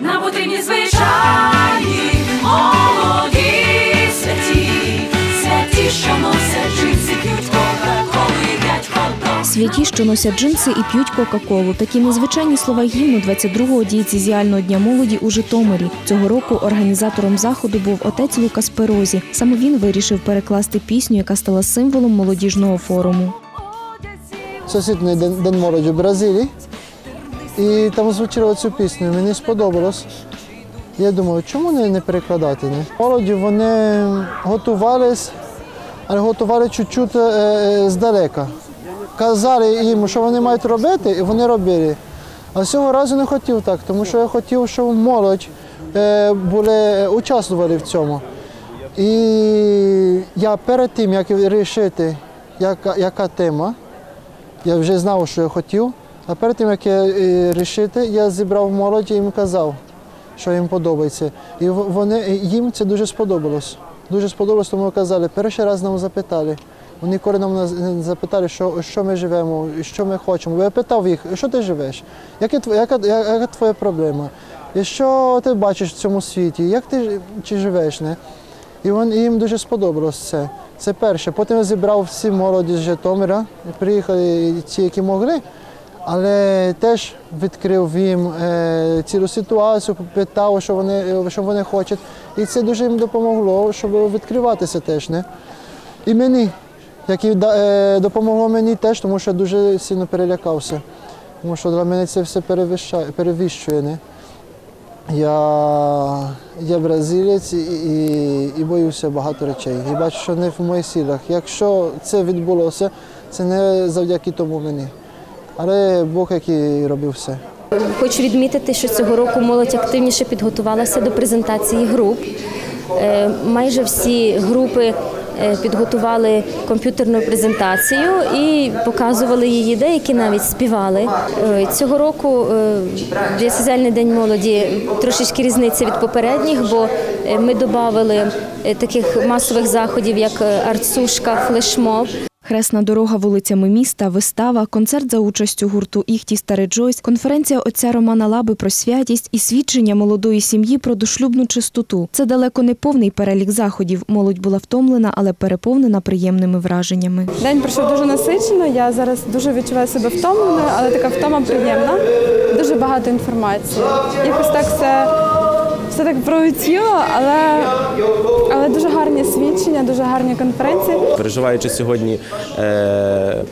на потрібні звичайні, молоді святі, святі, що носять джинси, п'ють кока-колу, їдять хот-дог. Святі, що носять джинси і п'ють Кока-Колу. Такі незвичайні слова гімну 22-го дієцезіального дня молоді у Житомирі. Цього року організатором заходу був отець Лукас Перозі. Саме він вирішив перекласти пісню, яка стала символом молодіжного форуму. Сусідний день, день молоді в Бразилії. І там звучали цю пісню. Мені сподобалось. Я думаю, чому не, перекладати? Не? Молоді вони готувались, але готували чуть-чуть е, е, здалека. Казали їм, що вони мають робити, і вони робили. А цього разу не хотів так, тому що я хотів, щоб молодь е, були, участвували в цьому. І я перед тим, як вирішити, яка, яка тема, я вже знав, що я хотів. А перед тим, як я е, рішити, я зібрав молодь і їм казав, що їм подобається. І вони, їм це дуже сподобалось. Дуже сподобалось, тому казали, перший раз нам запитали. Вони нам запитали, що, що ми живемо, що ми хочемо. Я питав їх, що ти живеш? Яка, яка, яка, твоя проблема? І що ти бачиш в цьому світі? Як ти чи живеш? Не? І вон, їм дуже сподобалось це. Це перше. Потім я зібрав всі молоді з Житомира, приїхали ті, які могли, але теж відкрив їм е, цілу ситуацію, питав, що вони, що вони хочуть. І це дуже їм допомогло, щоб відкриватися теж. Не? І мені, як і е, допомогло мені теж, тому що дуже сильно перелякався. Тому що для мене це все перевищує. Не? Я, я бразилець і, і, і боюся багато речей. І бачу, що не в моїх силах. Якщо це відбулося, це не завдяки тому мені. Але Бог, який робив все. Хочу відмітити, що цього року молодь активніше підготувалася до презентації груп. Е, Майже всі групи е, підготували комп'ютерну презентацію і показували її, деякі навіть співали. Е, Цього року дієцезіальний день молоді трошечки різниця від попередніх, бо ми додали таких масових заходів, як артсушка, флешмоб. Хресна дорога вулицями міста, вистава, концерт за участю гурту Іхтіс та Реджойс, конференція отця Романа Лаби про святість і свідчення молодої сім'ї про дошлюбну чистоту. Це далеко не повний перелік заходів. Молодь була втомлена, але переповнена приємними враженнями. День пройшов дуже насичено. Я зараз дуже відчуваю себе втомленою, але така втома приємна. Дуже багато інформації. Якось так все, все так пролетіло, але, але дуже гарні свідчення, дуже гарні конференції. Переживаючи сьогодні е,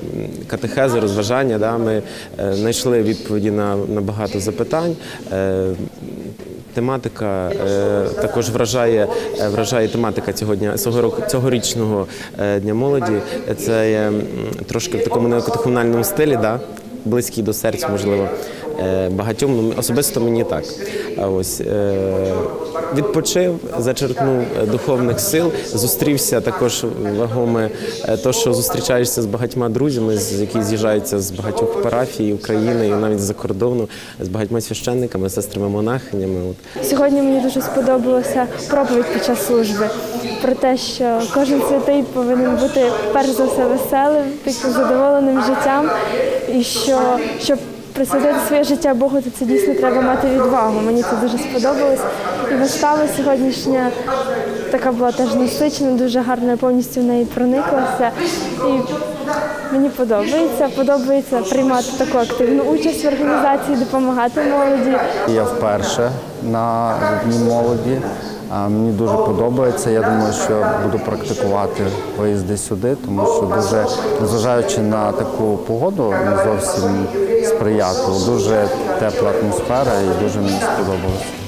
катехези, розважання, да, ми е, знайшли відповіді на, на багато запитань. Е, Тематика е, також вражає, е, вражає тематика року цьогорічного е, дня молоді. Це є трошки в такому неокатехунальному стилі, да, близький до серця, можливо. Е, Багатьом ну, особисто мені так. Ось е, відпочив, зачерпнув е, духовних сил, зустрівся також вагоме то, що зустрічаєшся з багатьма друзями, які з'їжджаються з багатьох парафій України і навіть з-за кордону, з багатьма священниками, сестрами монахинями. Сьогодні мені дуже сподобалася проповідь під час служби про те, що кожен святий повинен бути перш за все веселим, таким задоволеним життям, і що щоб присвятити своє життя Богу, то це дійсно треба мати відвагу. Мені це дуже сподобалось. І вистава сьогоднішня така була теж насичена, дуже гарно я повністю в неї прониклася. І мені подобається. Подобається приймати таку активну участь в організації, допомагати молоді. Я вперше на дні молоді. Мені дуже подобається. Я думаю, що буду практикувати виїзди сюди, тому що дуже, незважаючи на таку погоду, не зовсім сприятливо. Дуже тепла атмосфера і дуже мені сподобалось.